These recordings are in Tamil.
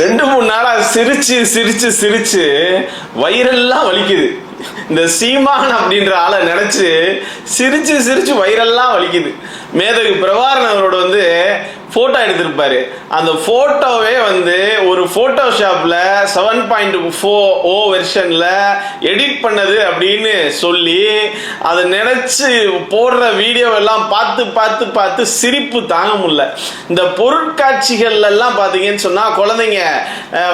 ரெண்டு மூணு நாளா சிரிச்சு சிரிச்சு சிரிச்சு வயிறெல்லாம் வலிக்குது. இந்த சீமான் அப்படின்ற ஆளை நினைச்சு சிரிச்சு சிரிச்சு வயிறெல்லாம் வலிக்குது. மேதகு பிரபாரன் அவரோட வந்து ஃபோட்டோ எடுத்திருப்பாரு. அந்த ஃபோட்டோவே வந்து ஒரு ஃபோட்டோஷாப்பில் செவன் பாயிண்ட் ஃபோ ஓ வெர்ஷனில் எடிட் பண்ணது அப்படின்னு சொல்லி அதை நினச்சி போடுற வீடியோவெல்லாம் பார்த்து பார்த்து பார்த்து சிரிப்பு தாங்க முடியல. இந்த பொருட்காட்சிகள்லாம் பார்த்தீங்கன்னு சொன்னால் குழந்தைங்க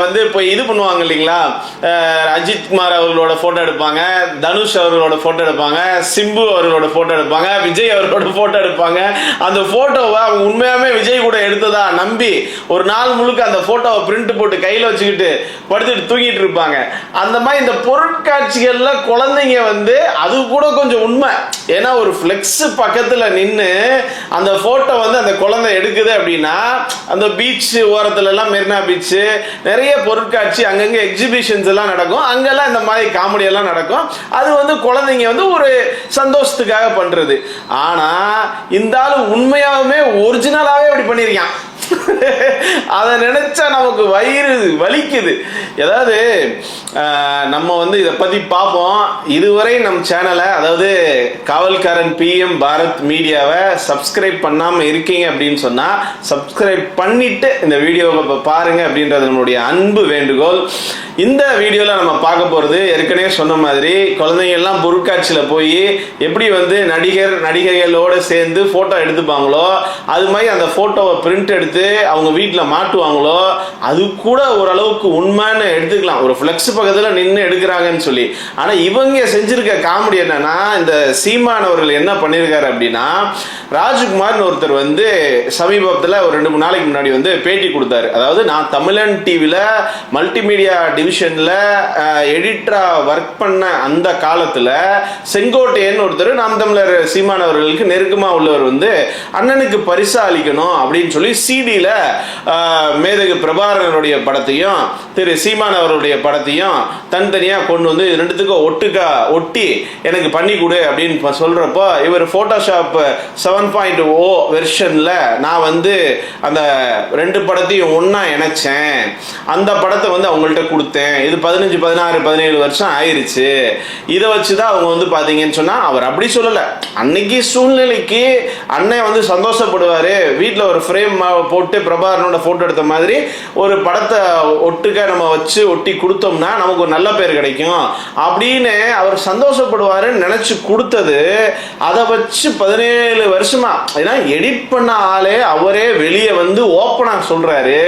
வந்து இப்போ இது பண்ணுவாங்க இல்லைங்களா? அஹ், அஜித் குமார் அவர்களோட ஃபோட்டோ எடுப்பாங்க தனுஷ் அவர்களோட ஃபோட்டோ எடுப்பாங்க சிம்பு அவர்களோட ஃபோட்டோ எடுப்பாங்க விஜய் அவர்களோட ஃபோட்டோ எடுப்பாங்க. அந்த ஃபோட்டோவை அவங்க உண்மையாகவே விஜய் கூட எடுத்ததா நம்பி ஒரு நாள் முழுக்க அந்த போட்டோவை பிரிண்ட் போட்டு கையில வச்சுக்கிட்டு படுத்துட்டு தூங்கிட்டு இருப்பாங்க. அந்த மாதிரி இந்த பொருட்காட்சிகள்ல குழந்தைங்க வந்து அது கூட கொஞ்சம் உண்மை. ஏன்னா ஒரு ஃப்ளெக்ஸ் பக்கத்துல நின்று அந்த ஃபோட்டோ வந்து அந்த குழந்தை எடுக்குது அப்படின்னா அந்த பீச் ஓரத்துல எல்லாம் மெரினா பீச் நிறைய பொருட்காட்சி அங்கங்கே எக்ஸிபிஷன்ஸ் எல்லாம் நடக்கும். அங்கெல்லாம் இந்த மாதிரி காமெடி எல்லாம் நடக்கும். அது வந்து குழந்தைங்க வந்து ஒரு சந்தோஷத்துக்காக பண்றது. ஆனா இந்த உண்மையாகவுமே உண்மையாவுமே ஒரிஜினலாவே அப்படி பண்ணியிருக்கான் அதை நினைச்சா நமக்கு வயிறு வலிக்குது. ஏதாவது நம்ம வந்து இதை பற்றி பார்ப்போம். இதுவரை நம் சேனலை அதாவது காவல்காரன் பிஎம் பாரத் மீடியாவை சப்ஸ்கிரைப் பண்ணாமல் இருக்கீங்க அப்படின்னு சொன்னால் சப்ஸ்கிரைப் பண்ணிவிட்டு இந்த வீடியோவை இப்ப பாருங்க அப்படின்றது நம்மளுடைய அன்பு வேண்டுகோள். இந்த வீடியோவில் நம்ம பார்க்க போகிறது ஏற்கனவே சொன்ன மாதிரி குழந்தைங்கள்லாம் பொருட்காட்சியில் போய் எப்படி வந்து நடிகர் நடிகைகளோடு சேர்ந்து ஃபோட்டோ எடுத்துப்பாங்களோ அது மாதிரி அந்த ஃபோட்டோவை பிரிண்ட் எடுத்து அவங்க வீட்டில் மாட்டுவாங்களோ அது கூட ஓரளவுக்கு உண்மைன்னு எடுத்துக்கலாம். ஒரு ஃப்ளெக்ஸ் பக்கத்தில் நின்று எடுக்கிறாங்கன்னு சொல்லி. ஆனால் இவங்க செஞ்சிருக்க காமெடி என்னன்னா இந்த சீமான் அவர்கள் என்ன பண்ணியிருக்காரு அப்படின்னா ராஜ்குமார்னு ஒருத்தர் வந்து சமீபத்தில் ஒரு ரெண்டு மூணு நாளைக்கு முன்னாடி வந்து பேட்டி கொடுத்தாரு. அதாவது நான் தமிழன் டிவியில் மல்டிமீடியா டிவிஷனில் எடிட்டராக ஒர்க் பண்ண அந்த காலத்தில் செங்கோட்டையன் ஒருத்தர் நாம் தமிழர் சீமான் அவர்களுக்கு நெருக்கமாக உள்ளவர் வந்து அண்ணனுக்கு பரிசா அளிக்கணும் அப்படின்னு சொல்லி சிடியில் மேதகு பிரபாகரனுடைய படத்தையும் திரு சீமான் அவருடைய படத்தையும் தனித்தனியாக கொண்டு வந்து இது ரெண்டுத்துக்கும் ஒட்டுக்கா ஒட்டி எனக்கு பண்ணி கொடு அப்படின்னு சொல்கிறப்போ இவர் ஃபோட்டோஷாப் செவன் பாயிண்ட் ஓ வெர்ஷனில் நான் வந்து அந்த ரெண்டு படத்தையும் ஒன்றா இணைச்சேன். அந்த படத்தை வந்து அவங்கள்ட்ட கொடுத்தேன். இது பதினஞ்சு பதினாறு பதினேழு வருஷம் ஆயிடுச்சு இதை வச்சு தான் அவங்க வந்து பார்த்தீங்கன்னு சொன்னால் அவர் அப்படி சொல்லலை. அன்னைக்கு சூழ்நிலைக்கு அண்ணன் வந்து சந்தோஷப்படுவார். வீட்டில் ஒரு ஃப்ரேம் போட்டு பிரபாகரனோட ஃபோட்டோ எடுத்த மாதிரி ஒரு படத்தை ஒட்டுக்க நம்ம வச்சு ஒட்டி கொடுத்தோம்னா நமக்கு ஒரு நல்ல பேர் கிடைக்கும். அப்படின்னு அவர் சந்தோஷப்படுவாருன்னு நினச்சி கொடுத்தது. அதை வச்சு பதினேழு வருஷமா ஏன்னா எடிட் பண்ண ஆளே அவரே வெளியே வந்து ஓப்பனாக சொல்கிறாரு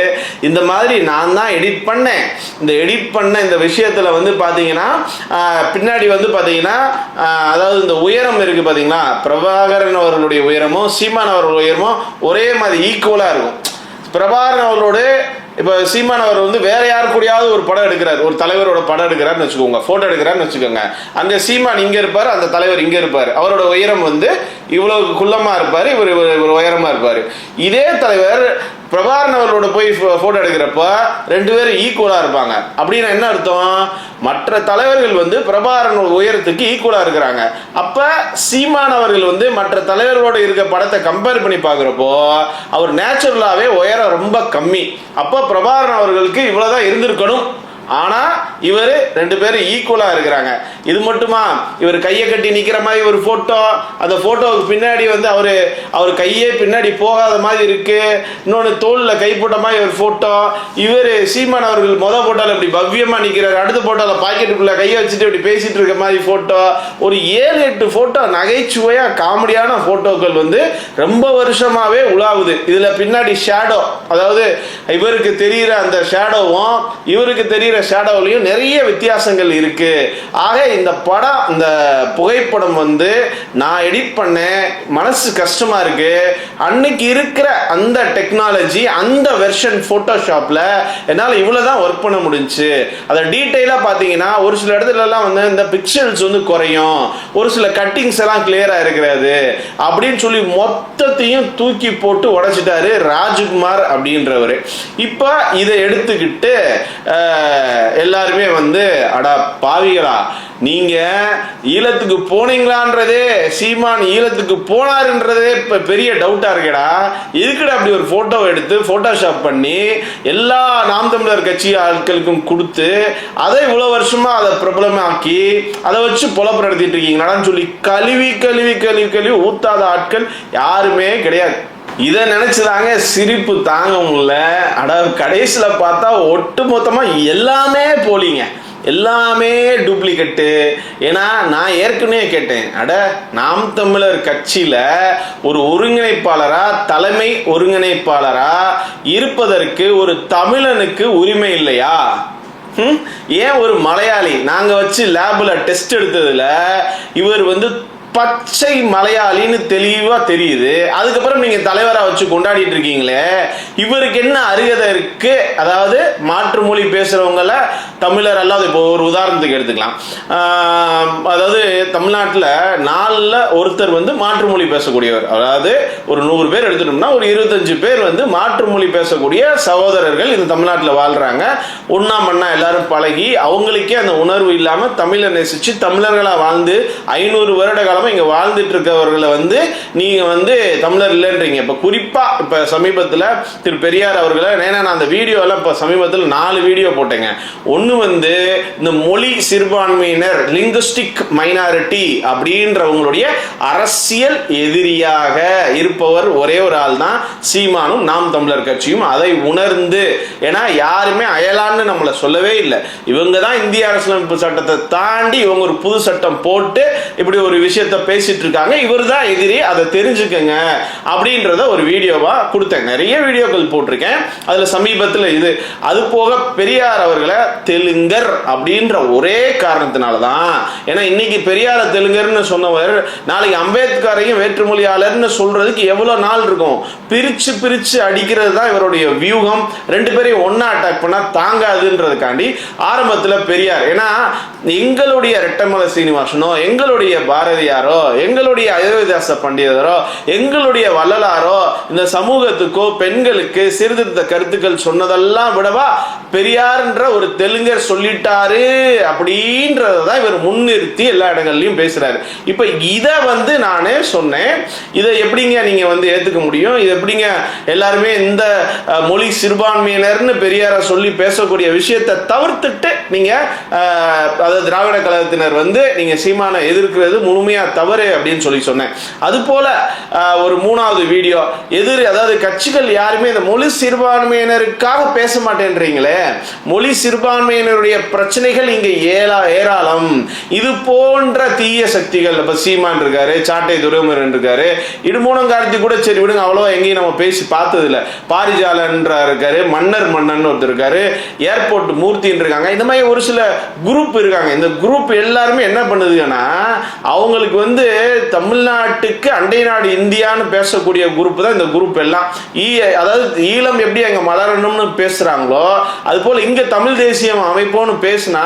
இந்த மாதிரி நான் தான் எடிட் பண்ணேன். இந்த எடிட் பண்ண இந்த விஷயத்தில் வந்து பார்த்தீங்கன்னா பின்னாடி வந்து பார்த்தீங்கன்னா அதாவது இந்த உயரம் இருக்குது பார்த்தீங்களா பிரபாகரன் அவர்களுடைய உயரமும் சீமான் அவர்கள் உயரமும் ஒரே மாதிரி ஈக்குவலாக இருக்கும். பிரபாகரன் அவர்களோட இப்போ சீமான் அவர் வந்து வேற யார் கூடயாவது ஒரு படம் எடுக்கிறார் ஒரு தலைவரோட படம் எடுக்கிறாருன்னு வச்சுக்கோங்க போட்டோ எடுக்கிறாருன்னு வச்சுக்கோங்க. அந்த சீமான் இங்கே இருப்பார் அந்த தலைவர் இங்கே இருப்பார். அவரோட உயரம் வந்து இவ்வளவு குள்ளமாக இருப்பார் இவர் இவர் இவர் இருப்பார். இதே தலைவர் பிரபாகரன் அவர்களோட போய் போட்டோ எடுக்கிறப்ப ரெண்டு பேரும் ஈக்குவலாக இருப்பாங்க. அப்படின்னா என்ன அர்த்தம்? மற்ற தலைவர்கள் வந்து பிரபாகரன் உயரத்துக்கு ஈக்குவலாக இருக்கிறாங்க. அப்போ சீமான் அவர்கள் வந்து மற்ற தலைவர்களோட இருக்க படத்தை கம்பேர் பண்ணி பார்க்குறப்போ அவர் நேச்சுரலாகவே உயரம் ரொம்ப கம்மி. அப்போ பிரபாகரன் அவர்களுக்கு இவ்வளோதான் இருந்திருக்கணும். ஆனா இவர் ரெண்டு பேரும் ஈக்குவலா இருக்கிறாங்க. இது மட்டுமா? இவர் கையை கட்டி நிக்கிற மாதிரி ஒரு போட்டோ அந்த போட்டோவுக்கு பின்னாடி வந்து அவரு அவர் கையே பின்னாடி போகாத மாதிரி இருக்கு. இன்னொன்று தோல்ல கை போட்ட மாதிரி ஒரு போட்டோ இவர் சீமான் அவர்கள் முத போட்டோல இப்படி பவ்யமா நிக்கிறாரு. அடுத்த போட்டோல பாக்கெட்டுக்குள்ள கையை வச்சுட்டு இப்படி பேசிட்டு இருக்க மாதிரி போட்டோ ஒரு ஏழு எட்டு போட்டோ நகைச்சுவையா காமெடியான போட்டோக்கள் வந்து ரொம்ப வருஷமாவே உலாவுது. இதுல பின்னாடி ஷேடோ அதாவது இவருக்கு தெரிகிற அந்த ஷேடோவும் இவருக்கு தெரிகிற ஷேடோவிலையும் நிறைய வித்தியாசங்கள் இருக்கு. ஆக இந்த படம் இந்த புகைப்படம் வந்து நான் எடிட் பண்ணேன் மனசு கஷ்டமா இருக்கு. அன்னைக்கு இருக்கிற அந்த டெக்னாலஜி அந்த வெர்ஷன் ஃபோட்டோஷாப்பில் என்னால் இவ்வளவுதான் ஒர்க் பண்ண முடிஞ்சுச்சு அதை டீட்டெயிலாக பார்த்தீங்கன்னா ஒரு சில இடத்துலலாம் வந்து இந்த பிக்சல்ஸ் வந்து குறையும். ஒரு சில கட்டிங்ஸ் எல்லாம் கிளியராக இருக்கிறது. அப்படின்னு சொல்லி மொத்தத்தையும் தூக்கி போட்டு உடைச்சிட்டாரு ராஜ்குமார் அப்படின்றவர். இப்போ இதை எடுத்துக்கிட்டு எல்லாருமே வந்து அட பாவிகளா நீங்க ஈழத்துக்கு போனீங்களான்றதே சீமான் ஈழத்துக்கு போனாருன்றதே இப்ப பெரிய டவுட்டா இருக்கேடா. இதுக்குடா அப்படி ஒரு போட்டோ எடுத்து போட்டோஷாப் பண்ணி எல்லா நாம் தமிழர் கட்சி ஆட்களுக்கும் கொடுத்து அதை இவ்வளவு வருஷமா அதை பிரபலமாக்கி அதை வச்சு பொழப்பு நடத்திட்டு இருக்கீங்களான்னு சொல்லி கழுவி கழுவி கழுவி கழுவி ஊத்தாத ஆட்கள் யாருமே கிடையாது. இதை நினைச்சுதாங்க சிரிப்பு தாங்க முடியல. அட கடைசியில் பார்த்தா ஒட்டு மொத்தமாக எல்லாமே போலிங்க. எல்லாமே டூப்ளிகேட்டு ஏன்னா நான் ஏற்கனவே கேட்டேன். அட நாம் தமிழர் கட்சியில் ஒரு ஒருங்கிணைப்பாளராக தலைமை ஒருங்கிணைப்பாளராக இருப்பதற்கு ஒரு தமிழனுக்கு உரிமை இல்லையா? ஏன் ஒரு மலையாளி? நாங்கள் வச்சு லேபில் டெஸ்ட் எடுத்ததில் இவர் வந்து பச்சை மலையாளின்னு தெளிவா தெரியுது. அதுக்கப்புறம் நீங்க தலைவரா வச்சு கொண்டாடிட்டு இருக்கீங்களே இவருக்கு என்ன அருகதை இருக்கு? அதாவது மாற்று மொழி பேசுறவங்கள தமிழர் அல்லாத இப்போ ஒரு உதாரணத்துக்கு எடுத்துக்கலாம். அதாவது தமிழ்நாட்டில் நாலில் ஒருத்தர் வந்து மாற்று மொழி பேசக்கூடியவர். அதாவது ஒரு நூறு பேர் எடுத்துட்டோம்னா ஒரு இருபத்தஞ்சு பேர் வந்து மாற்று மொழி பேசக்கூடிய சகோதரர்கள் இந்த தமிழ்நாட்டில் வாழ்கிறாங்க ஒன்னா மண்ணா எல்லாரும் பழகி அவங்களுக்கே அந்த உணர்வு இல்லாமல் தமிழை நேசிச்சு தமிழர்களாக வாழ்ந்து ஐநூறு வருட இல்லாமல் இங்கே வாழ்ந்துட்டு இருக்கவர்களை வந்து நீங்க வந்து தமிழர் இல்லைன்றீங்க. இப்போ குறிப்பா இப்ப சமீபத்தில் திரு பெரியார் அவர்களை ஏன்னா நான் அந்த வீடியோ இப்போ சமீபத்தில் நாலு வீடியோ போட்டேங்க. ஒன்று வந்து இந்த மொழி சிறுபான்மையினர் லிங்குஸ்டிக் மைனாரிட்டி அப்படின்றவங்களுடைய அரசியல் எதிரியாக இருப்பவர் ஒரே ஒரு ஆள் தான் சீமானும் நாம் தமிழர் கட்சியும். அதை உணர்ந்து ஏன்னா யாருமே அயலான்னு நம்மளை சொல்லவே இல்லை. இவங்க தான் இந்திய அரசியலமைப்பு சட்டத்தை தாண்டி இவங்க ஒரு புது சட்டம் போட்டு இப்படி ஒரு விஷயத்த பேசிட்டு இருக்காங்க இவர் தான் எதிரி அதை தெரிஞ்சுக்கங்க அப்படின்றத ஒரு வீடியோவா கொடுத்தேன். நிறைய வீடியோக்கள் போட்டிருக்கேன். அதுல சமீபத்தில் இது அது போக பெரியார் அவர்களை தெலுங்கர் அப்படின்ற ஒரே காரணத்தினால தான் ஏன்னா இன்னைக்கு பெரியார தெலுங்கர்னு சொன்னவர் நாளைக்கு அம்பேத்கரையும் வேற்றுமொழியாளர்னு சொல்றதுக்கு எவ்வளவு நாள் இருக்கும்? பிரிச்சு பிரிச்சு அடிக்கிறது தான் இவருடைய வியூகம். ரெண்டு பேரையும் ஒன்னா அட்டாக் பண்ணா தாங்காதுன்றதுக்காண்டி ஆரம்பத்துல பெரியார். ஏன்னா எங்களுடைய ரெட்டமலை சீனிவாசனோ எங்களுடைய பாரதியார் எங்களுடைய அயோத்தியாச பண்டிதரோ எங்களுடைய வள்ளலாரோ இந்த சமூகத்துக்கோ பெண்களுக்கு சீர்திருத்த கருத்துக்கள் சொன்னதெல்லாம் விடவா பெரியார்ன்ற ஒரு தெலுங்கர் சொல்லிட்டாரு அப்படின்றதான் இவர் முன்னிறுத்தி எல்லா இடங்கள்லையும் பேசுறாரு. இப்ப இதை வந்து நானே சொன்னேன். இதை எப்படிங்க நீங்க வந்து ஏத்துக்க முடியும்? இது எப்படிங்க எல்லாருமே இந்த மொழி சிறுபான்மையினர்னு பெரியார சொல்லி பேசக்கூடிய விஷயத்தை தவிர்த்துட்டு நீங்க அதாவது திராவிட கழகத்தினர் வந்து நீங்க சீமானை எதிர்க்கிறது முழுமையா தவறு அப்படின்னு சொல்லி சொன்னேன். அது போல ஒரு மூணாவது வீடியோ எதிர் அதாவது கட்சிகள் யாருமே இந்த மொழி சிறுபான்மையினருக்காக பேச மாட்டேன்றீங்களே? மொழி சிறுபான்மையினருடைய பிரச்சனைகள் இங்க ஏலா ஏராளம். இது போன்ற தீய சக்திகள் இப்ப சீமான் இருக்காரு சாட்டை துரைமுருகன் இருக்காரு இடுமூனம் கார்த்தி கூட சரி விடுங்க அவ்வளவா எங்கேயும் நம்ம பேசி பார்த்தது இல்ல பாரிஜாலன்ற இருக்காரு மன்னர் மன்னன் ஒருத்தர் இருக்காரு ஏர்போர்ட் மூர்த்தின்னு இருக்காங்க. இந்த மாதிரி ஒரு சில குரூப் இருக்காங்க. இந்த குரூப் எல்லாருமே என்ன பண்ணுதுன்னா அவங்களுக்கு வந்து தமிழ்நாட்டுக்கு அண்டை நாடு இந்தியான்னு பேசக்கூடிய குரூப் தான் இந்த குரூப் எல்லாம். ஈ அதாவது ஈழம் எப்படி அங்கே மலரணும்னு பேசுகிறாங்களோ அது போல் இங்கே தமிழ் தேசியம் அமைப்போன்னு பேசினா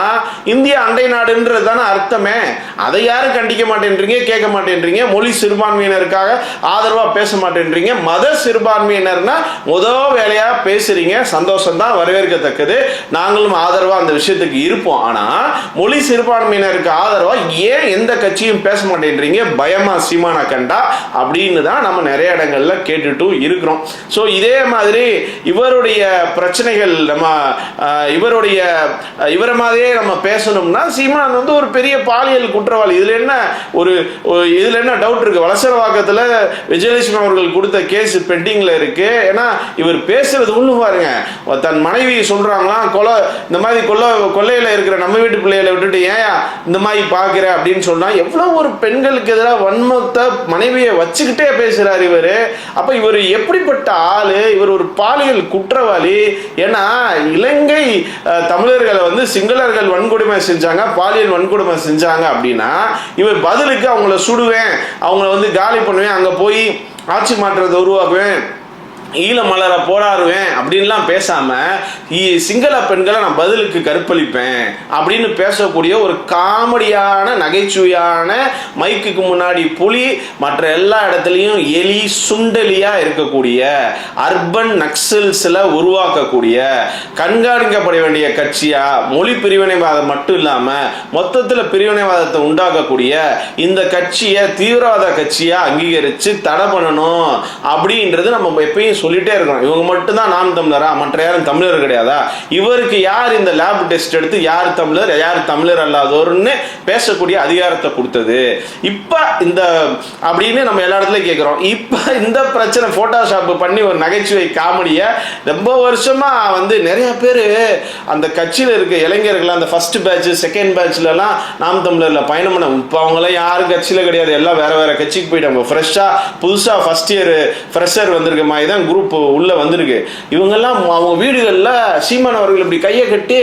இந்தியா அண்டை நாடுன்றது தானே அர்த்தமே. அதை யாரும் கண்டிக்க மாட்டேன்றீங்க கேட்க மாட்டேன்றீங்க? மொழி சிறுபான்மையினருக்காக ஆதரவாக பேச மாட்டேன்றீங்க. மத சிறுபான்மையினர்னா முதல் வேலையாக பேசுறீங்க. சந்தோஷம் தான் வரவேற்கத்தக்கது. நாங்களும் ஆதரவாக அந்த விஷயத்துக்கு இருப்போம். ஆனால் மொழி சிறுபான்மையினருக்கு ஆதரவாக ஏன் எந்த கட்சியும் பேச மாட்டேன்றீங்க பயமா சீமானா கண்டா அப்படின்னு தான் நம்ம நிறைய இடங்கள்ல கேட்டுட்டும் இருக்கிறோம். ஸோ இதே மாதிரி இவருடைய பிரச்சனைகள் நம்ம இவருடைய இவரை மாதிரியே நம்ம பேசணும்னா சீமான் வந்து ஒரு பெரிய பாலியல் குற்றவாளி. இதுல என்ன ஒரு இதில் இதுல என்ன டவுட் இருக்கு? வலசரவாக்கத்துல விஜயலட்சுமி அவர்கள் கொடுத்த கேஸ் பெண்டிங்ல இருக்கு. ஏன்னா இவர் பேசுறது ஒண்ணு பாருங்க. தன் மனைவி சொல்கிறாங்களாம் கொலை இந்த மாதிரி கொல்ல கொள்ளையில இருக்கிற நம்ம வீட்டு பிள்ளைகளை விட்டுட்டு ஏன் இந்த மாதிரி பாக்குற அப்படின்னு சொன்னா எவ்வளவு ஒரு பெண்களுக்கு எதிராக வன்மத்தை மனைவியை வச்சுக்கிட்டே பேசுறாரு இவர். அப்போ இவர் எப்படிப்பட்ட ஆள்? இவர் ஒரு பாலியல் குற்றவாளி. ஏன்னா இலங்கை தமிழர்களை வந்து சிங்களர்கள் வன்கொடுமை செஞ்சாங்க பாலியல் வன்கொடுமை செஞ்சாங்க அப்படின்னா இவர் பதிலுக்கு அவங்கள சுடுவேன் அவங்கள வந்து காலி பண்ணுவேன் அங்கே போய் ஆட்சி மாற்றத்தை உருவாக்குவேன் ஈழ மலர போராடுவேன் அப்படின்லாம் பேசாம இ- சிங்கள பெண்களை நான் பதிலுக்கு கற்பழிப்பேன் அப்படின்னு பேசக்கூடிய ஒரு காமெடியான நகைச்சுவையான மைக்குக்கு முன்னாடி புலி மற்ற எல்லா இடத்துலையும் எலி சுண்டலியா இருக்கக்கூடிய அர்பன் நக்சல்ஸில் உருவாக்கக்கூடிய கண்காணிக்கப்பட வேண்டிய கட்சியா மொழி பிரிவினைவாதம் மட்டும் இல்லாம மொத்தத்தில் பிரிவினைவாதத்தை உண்டாக்கக்கூடிய இந்த கட்சியை தீவிரவாத கட்சியா அங்கீகரிச்சு தடை பண்ணணும் அப்படின்றது நம்ம எப்பயும் சொல்லிட்டே இருக்கோம் இவங்க மட்டும்தான் நாம் தமிழரா? மற்ற யாரும் தமிழர் கிடையாதா? இவருக்கு யார் இந்த லேப் டெஸ்ட் எடுத்து யார் தமிழர் யார் தமிழர் அல்லாதோர்னு பேசக்கூடிய அதிகாரத்தை கொடுத்தது? இப்ப இந்த அப்படின்னு நம்ம எல்லா இடத்துலயும் கேட்கிறோம் இப்ப இந்த பிரச்சனை போட்டோஷாப் பண்ணி ஒரு நகைச்சுவை காமெடியை ரொம்ப வருஷமா வந்து நிறைய பேர் அந்த கட்சியில் இருக்க இளைஞர்கள் அந்த ஃபர்ஸ்ட் பேட்ச் செகண்ட் பேட்ச்லலாம் நாம் தமிழர்ல பயணம் பண்ண இப்போ அவங்களாம் யாரும் கட்சியில் கிடையாது. எல்லாம் வேற வேற கட்சிக்கு போயிட்டாங்க. ஃப்ரெஷ்ஷா புதுசா ஃபர்ஸ்ட் இயர் ஃப்ரெஷர் வந்திருக்க மாதிரி தான் குரூப் உள்ள வந்திருக்கு. இவங்கெல்லாம் அவங்க வீடுகளில் சீமான் அவர்கள் இப்படி கையை கட்டி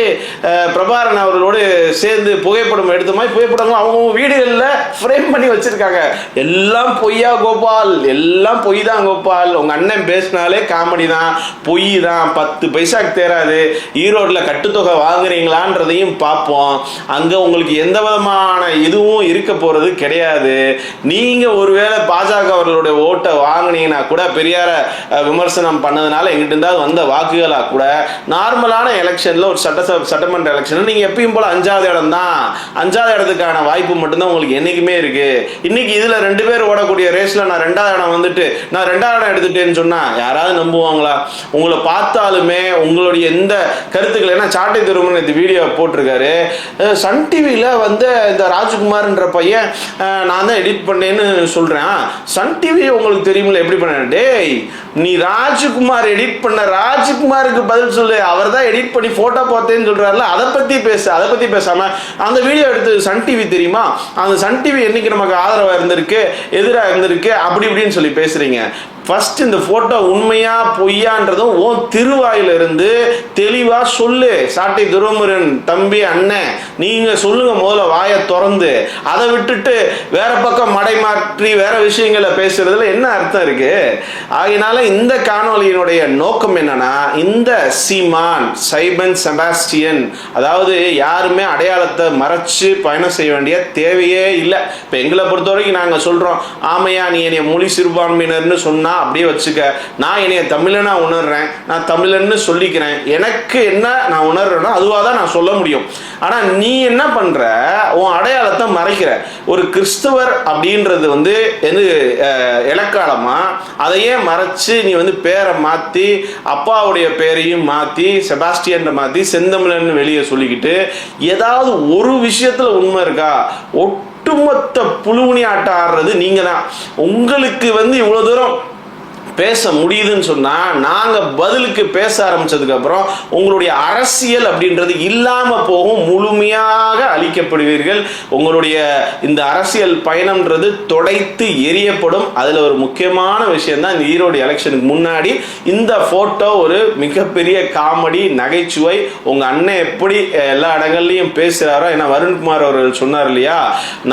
பிரபாரன் அவர்களோடு சேர்ந்து புகைப்படம் எடுத்த மாதிரி புகைப்படங்கள் அவங்க வீடுகளில் ஃப்ரேம் பண்ணி வச்சிருக்காங்க. எல்லாம் பொய்யா கோபால். எல்லாம் பொய் தான் கோபால். உங்க அண்ணன் பேசினாலே காமெடி தான். பொய் தான். பத்து பைசாக்கு தேராது. ஈரோட்டில் கட்டுத்தொகை வாங்குறீங்களான்றதையும் பார்ப்போம். அங்க உங்களுக்கு எந்த விதமான இதுவும் இருக்க போறது கிடையாது. நீங்க ஒருவேளை பாஜக அவர்களுடைய ஓட்டை வாங்கினீங்கன்னா கூட பெரியார விமர்சனம் பண்ணதுனால எங்கிட்ட இருந்தால் வந்த வாக்குகளாக கூட நார்மலான எலெக்ஷனில் ஒரு சட்டசபை சட்டமன்ற எலெக்ஷனில் நீங்கள் எப்பயும் போல் அஞ்சாவது இடம் தான். அஞ்சாவது இடத்துக்கான வாய்ப்பு மட்டும்தான் உங்களுக்கு என்றைக்குமே இருக்குது இன்னைக்கு இதில் ரெண்டு பேர் ஓடக்கூடிய ரேஸில் நான் ரெண்டாவது இடம் வந்துட்டு நான் ரெண்டாவது இடம் எடுத்துட்டேன்னு சொன்னால் யாராவது நம்புவாங்களா? உங்களை பார்த்தாலுமே உங்களுடைய எந்த கருத்துக்கள் ஏன்னா சாட்டை திருமணம் இந்த வீடியோ போட்டிருக்காரு. சன் டிவியில் வந்து இந்த ராஜ்குமார்ன்ற பையன் நான் தான் எடிட் பண்ணேன்னு சொல்கிறேன் சன் டிவி உங்களுக்கு தெரியுமில்ல எப்படி பண்ண? டேய் நீ ராஜ்குமார் எடிட் பண்ண ராஜ்குமாருக்கு பதில் சொல்லு. அவர் தான் எடிட் பண்ணி ஃபோட்டோ பார்த்தேன்னு சொல்கிறாருல அதை பற்றி பேசு அதை பற்றி பேசாமல் அந்த வீடியோ எடுத்து சன் டிவி தெரியுமா? அந்த சன் டிவி என்னைக்கு நமக்கு ஆதரவாக இருந்திருக்கு எதிராக இருந்திருக்கு அப்படி இப்படின்னு சொல்லி பேசுகிறீங்க ஃபஸ்ட் இந்த போட்டோ உண்மையா பொய்யான்றதும் உன் திருவாயில இருந்து தெளிவா சொல்லு. சாட்டை துருமுருகன் தம்பி அண்ணன் நீங்க சொல்லுங்க முதல்ல வாயை திறந்து. அதை விட்டுட்டு வேற பக்கம் மடை மாற்றி வேற விஷயங்களை பேசுறதுல என்ன அர்த்தம் இருக்கு? ஆகினால இந்த காணொலியினுடைய நோக்கம் என்னன்னா இந்த சீமான் சைபன் செபாஸ்டியன் அதாவது யாருமே அடையாளத்தை மறைச்சு பயணம் செய்ய வேண்டிய தேவையே இல்லை. இப்போ எங்களை பொறுத்த வரைக்கும் நாங்கள் சொல்கிறோம் ஆமையா நீ என்னைய மொழி சிறுபான்மையினர்னு சொன்னா அப்படியே வச்சுக்க. நான் என்னைய தமிழனா உணர்றேன். நான் தமிழன்னு சொல்லிக்கிறேன். எனக்கு என்ன நான் உணர்றேனோ அதுவாக தான் நான் சொல்ல முடியும். ஆனால் நீ என்ன பண்ணுற உன் அடையாளத்தை மறைக்கிற. ஒரு கிறிஸ்துவர் அப்படின்றது வந்து எது அஹ், இலக்காலமா? அதையே மறைச்சு நீ வந்து பேரை மாற்றி அப்பாவுடைய பேரையும் மாற்றி செபாஸ்டியன் மாற்றி செந்தமிழன் வெளியே சொல்லிக்கிட்டு ஏதாவது ஒரு விஷயத்தில் உண்மை இருக்கா? ஒட்டுமொத்த புழுவுனி ஆட்டம் ஆடுறது நீங்க தான் உங்களுக்கு வந்து இவ்வளோ தூரம் பேச முடியுதுன்னு சொன்னா நாங்க பதிலுக்கு பேச ஆரம்பிச்சதுக்கு அப்புறம் உங்களுடைய அரசியல் அப்படின்றது இல்லாம போகும் முழுமையாக அழிக்கப்படுவீர்கள். உங்களுடைய இந்த அரசியல் பயணம்ன்றது தொடைத்து எரியப்படும். அதுல ஒரு முக்கியமான விஷயம் தான் இந்த ஈரோடு எலெக்ஷனுக்கு முன்னாடி இந்த போட்டோ ஒரு மிகப்பெரிய காமெடி நகைச்சுவை. உங்க அண்ணன் எப்படி எல்லா இடங்கள்லையும் பேசுறாரோ ஏன்னா வருண்குமார் அவர்கள் சொன்னார் இல்லையா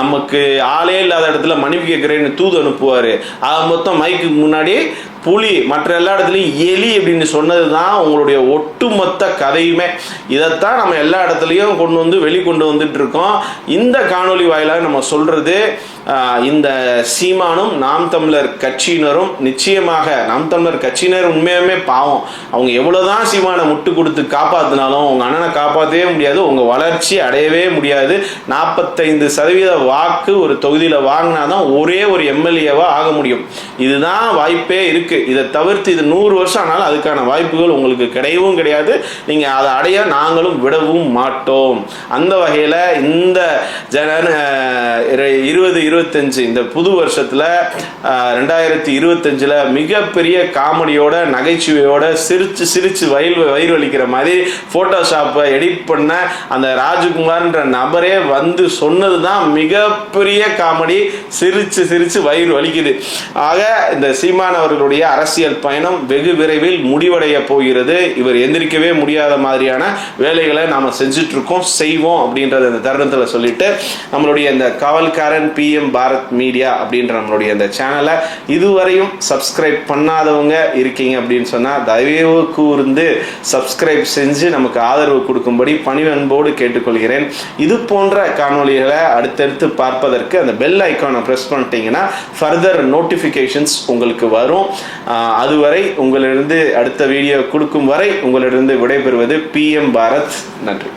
நமக்கு ஆளே இல்லாத இடத்துல மன்னிப்பு கேட்கிறேன்னு தூது அனுப்புவாரு. அது மொத்தம் மைக்கு முன்னாடி புலி மற்ற எல்லா இடத்துலையும் எலி அப்படின்னு சொன்னது தான் உங்களுடைய ஒட்டுமொத்த கதையுமே. இதைத்தான் நம்ம எல்லா இடத்துலையும் கொண்டு வந்து வெளிக்கொண்டு வந்துட்டு இருக்கோம். இந்த காணொளி வாயிலாக நம்ம சொல்றது இந்த சீமானும் நாம் தமிழர் கட்சியினரும் நிச்சயமாக நாம் தமிழர் கட்சியினர் உண்மையுமே பாவம். அவங்க எவ்வளோதான் சீமானை முட்டு கொடுத்து காப்பாற்றினாலும் உங்கள் அண்ணனை காப்பாற்றவே முடியாது உங்கள் வளர்ச்சி அடையவே முடியாது. நாற்பத்தைந்து சதவீத வாக்கு ஒரு தொகுதியில் வாங்கினா தான் ஒரே ஒரு எம்எல்ஏவாக ஆக முடியும். இதுதான் வாய்ப்பே இருக்குது இதை தவிர்த்து இது நூறு வருஷம் ஆனாலும் அதுக்கான வாய்ப்புகள் உங்களுக்கு கிடையவும் கிடையாது. நீங்கள் அதை அடைய நாங்களும் விடவும் மாட்டோம். அந்த வகையில் இந்த ஜன இரு- இருபது இருபத்தஞ்சு இந்த புது வருஷத்தில் ரெண்டாயிரத்தி இருபத்தஞ்சில் மிகப்பெரிய காமெடியோட நகைச்சுவையோட சிரிச்சு சிரிச்சு வயல் வயிறு வலிக்கிற மாதிரி ஃபோட்டோஷாப்பை எடிட் பண்ண அந்த ராஜ்குமார்ன்ற நபரே வந்து சொன்னது தான் மிகப்பெரிய காமெடி. சிரிச்சு சிரிச்சு வயிறு வலிக்குது. ஆக இந்த சீமான் அவர்களுடைய அரசியல் பயணம் வெகு விரைவில் முடிவடைய போகிறது. இவர் எந்திரிக்கவே முடியாத மாதிரியான வேலைகளை நாம் செஞ்சிட்ருக்கோம் செய்வோம் அப்படின்றத இந்த தருணத்தில் சொல்லிட்டு நம்மளுடைய இந்த காவல்காரன் பிஎம் பிஎம் பாரத் மீடியா அப்படின்ற நம்மளுடைய இந்த சேனலை இதுவரையும் சப்ஸ்கிரைப் பண்ணாதவங்க இருக்கீங்க அப்படின்னு சொன்னால் தயவு கூர்ந்து சப்ஸ்கிரைப் செஞ்சு நமக்கு ஆதரவு கொடுக்கும்படி பணிவன்போடு கேட்டுக்கொள்கிறேன். இது போன்ற காணொளிகளை அடுத்தடுத்து பார்ப்பதற்கு அந்த பெல் ஐக்கானை ப்ரெஸ் பண்ணிட்டீங்கன்னா ஃபர்தர் நோட்டிஃபிகேஷன்ஸ் உங்களுக்கு வரும். அதுவரை உங்களிருந்து அடுத்த வீடியோ கொடுக்கும் வரை உங்களிடம் விடைபெறுவது பிஎம் பாரத் நன்றி.